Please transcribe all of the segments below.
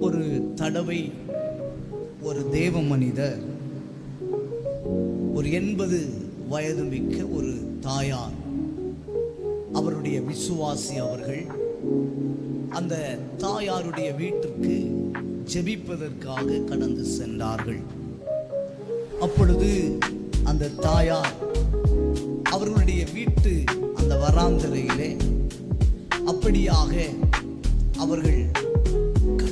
ஒரு தடவை ஒரு தேவ மனிதர் ஒரு எண்பது வயது மிக்க ஒரு தாயார் அவருடைய விசுவாசி அவர்கள் அந்த தாயாருடைய வீட்டிற்கு ஜெபிப்பதற்காக கடந்து சென்றார்கள். அப்பொழுது அந்த தாயார் அவர்களுடைய வீட்டு அந்த வராந்தரையிலே அப்படியாக அவர்கள்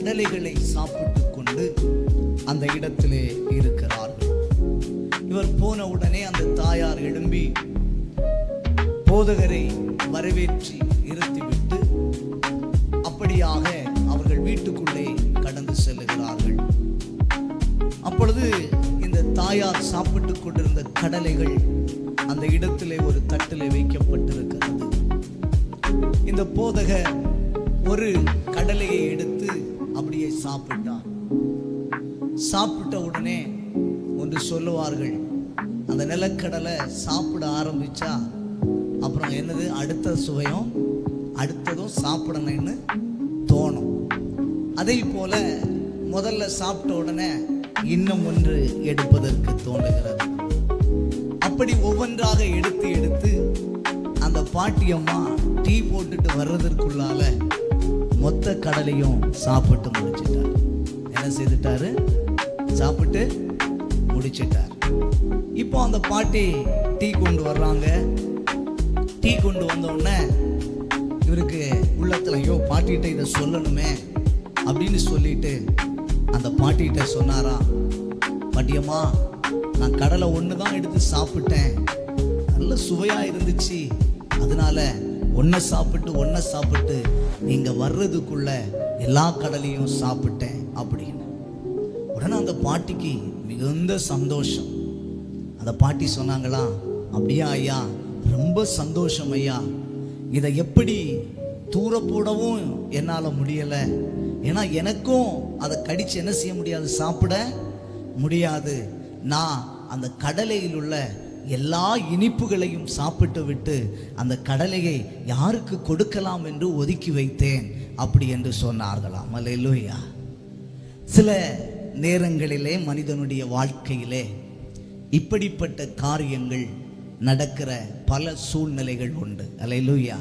கடலைகளை சாப்பிட்டுக் கொண்டு அந்த இடத்திலே இருக்கிறார்கள். இவர் போன உடனே அந்த தாயார் எழும்பி போதகரை வரவேற்றி இருத்திவிட்டு அப்படியாக அவர்கள் வீட்டுக்குள்ளே கடந்து செல்லுகிறார்கள். அப்பொழுது இந்த தாயார் சாப்பிட்டுக் கொண்டிருந்த கடலைகள் அந்த இடத்திலே ஒரு தட்டிலே வைக்கப்பட்டிருக்கிறது. இந்த போதகர் ஒரு கடலையை எடுத்து ரொட்டியை சாப்பிட்டார். சாப்பிட்ட உடனே ஒன்று சொல்லுவார்கள் அந்த நிலக்கடலை சாப்பிட ஆரம்பிச்சா அப்புறம் என்னது? அடுத்த சுவையும் அடுத்ததும் சாப்பிடணும்னு தோணும். அதே போல முதல்ல சாப்பிட்ட உடனே இன்னும் ஒன்று எடுப்பதற்கு தோன்றுகிறது. அப்படி ஒவ்வொன்றாக எடுத்து எடுத்து அந்த பாட்டியம்மா டீ போட்டுட்டு வர்றதற்குள்ளால மொத்த கடலையும் சாப்பிட்டு முடிச்சிட்டார். என்ன செய்துட்டாரு? சாப்பிட்டு முடிச்சிட்டார். இப்போ அந்த பாட்டி டீ கொண்டு வர்றாங்க. டீ கொண்டு வந்தோடனே இவருக்கு உள்ளத்தில் ஐயோ பாட்டிகிட்ட இதை சொல்லணுமே அப்படின்னு சொல்லிட்டு அந்த பாட்டிகிட்ட சொன்னாரா பாட்டியம்மா நான் கடலை ஒன்று தான் எடுத்து சாப்பிட்டேன். நல்ல சுவையாக இருந்துச்சு. அதனால ஒன்றை சாப்பிட்டு ஒன்றை சாப்பிட்டு நீங்கள் வர்றதுக்குள்ள எல்லா கடலையும் சாப்பிட்டேன் அப்படின்னு. உடனே அந்த பாட்டிக்கு மிகுந்த சந்தோஷம். அந்த பாட்டி சொன்னாங்களா அப்படியா ஐயா ரொம்ப சந்தோஷம் ஐயா. இதை எப்படி தூர போடவும் என்னால் முடியலை. ஏன்னா எனக்கும் அதை கடித்து என்ன செய்ய முடியாது சாப்பிட முடியாது. நான் அந்த கடலையில் உள்ள எல்லா இனிப்புகளையும் சாப்பிட்டுவிட்டு அந்த கடலையை யாருக்கு கொடுக்கலாம் என்று ஒதுக்கி வைத்தேன். அப்படி என்று சொன்னார்களாம். அல்லையா சில நேரங்களிலே மனிதனுடைய வாழ்க்கையிலே இப்படிப்பட்ட காரியங்கள் நடக்கிற பல சூழ்நிலைகள் உண்டு. அல்லேலூயா.